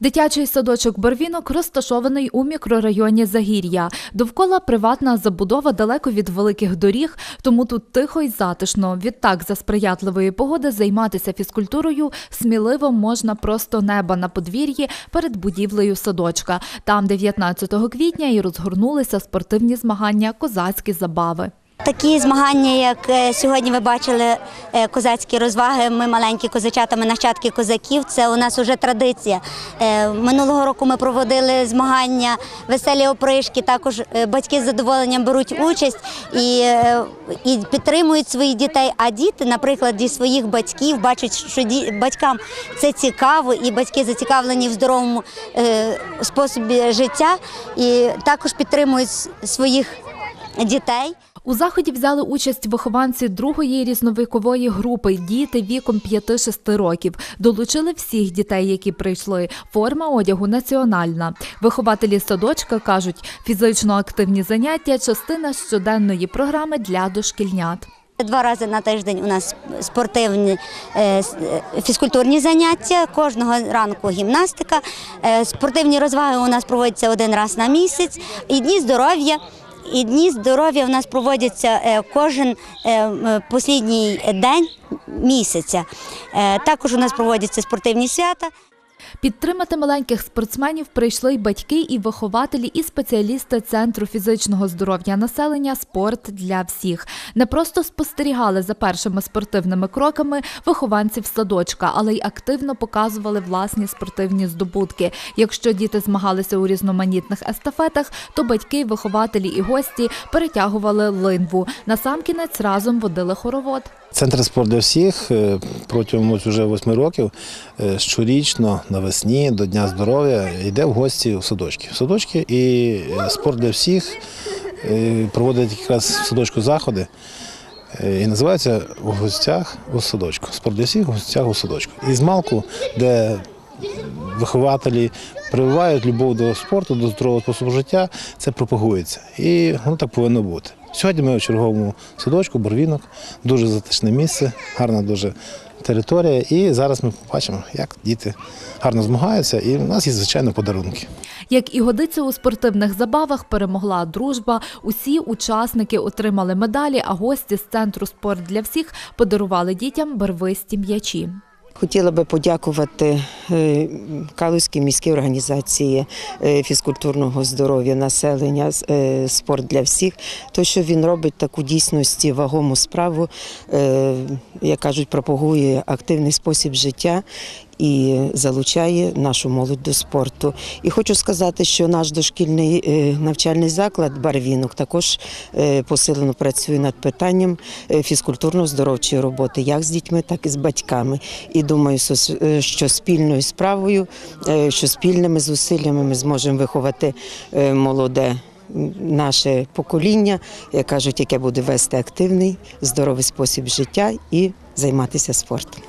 Дитячий садочок Барвінок розташований у мікрорайоні Загір'я. Довкола приватна забудова далеко від великих доріг, тому тут тихо і затишно. Відтак, за сприятливої погоди займатися фізкультурою сміливо можна просто неба на подвір'ї перед будівлею садочка. Там 19 квітня і розгорнулися спортивні змагання козацькі забави. Такі змагання, як е, сьогодні ви бачили, е, козацькі розваги. Ми маленькі козачата, ми нащадки козаків. Це у нас вже традиція. Е, Минулого року ми проводили змагання веселі опришки. Також батьки з задоволенням беруть участь і, і підтримують своїх дітей. А діти, наприклад, зі своїх батьків бачать, що батькам це цікаво, і батьки зацікавлені в здоровому способі життя, і також підтримують своїх дітей. У заході взяли участь вихованці другої різновикової групи діти віком 5-6 років. Долучили всіх дітей, які прийшли. Форма одягу національна. Вихователі садочка кажуть, фізично активні заняття частина щоденної програми для дошкільнят. Два рази на тиждень у нас спортивні е, е, фізкультурні заняття. Кожного ранку гімнастика. Е, Спортивні розваги у нас проводяться один раз на місяць. І дні здоров'я. І дні здоров'я у нас проводяться е, кожен е, послідній день місяця. Е, Також у нас проводяться спортивні свята. Підтримати маленьких спортсменів прийшли й батьки, і вихователі, і спеціалісти Центру фізичного здоров'я населення Спорт для всіх. Не просто спостерігали за першими спортивними кроками вихованців садочка, але й активно показували власні спортивні здобутки. Якщо діти змагалися у різноманітних естафетах, то батьки, вихователі і гості перетягували линву. Насамкінець разом водили хоровод. Центр спорт для всіх е, протягом уже восьми років е, щорічно навесні до Дня здоров'я йде в гості в садочки. В садочки і е, спорт для всіх проводить якраз в садочку заходи. І називається у гостях у садочку. Спорт для всіх у гостях у садочку. І з малку, де вихователі прививають любов до спорту, до здорового способу життя, це пропагується. І воно так повинно бути. Сьогодні ми в черговому садочку, Борвінок, дуже затишне місце, гарна дуже територія. І зараз ми побачимо, як діти гарно змагаються, і в нас є, звичайно, подарунки. Як і годиться у спортивних забавах, перемогла дружба. Усі учасники отримали медалі, а гості з центру спорт для всіх подарували дітям барвисті м'ячі. Хотіла би подякувати е, Калузькій міській організації е, фізкультурного здоров'я населення е, спорт для всіх. То, що він робить таку дійсності вагому справу, як кажуть, пропагує активний спосіб життя. І залучає нашу молодь до спорту. І хочу сказати, що наш дошкільний е, навчальний заклад Барвінок також е, посилено працює над питанням е, фізкультурно-здоровчої роботи, як з дітьми, так і з батьками. І думаю, що спільною справою, що спільними зусиллями ми зможемо виховати молоде. Наше покоління, як кажуть, яке буде вести активний, здоровий спосіб життя і займатися спортом.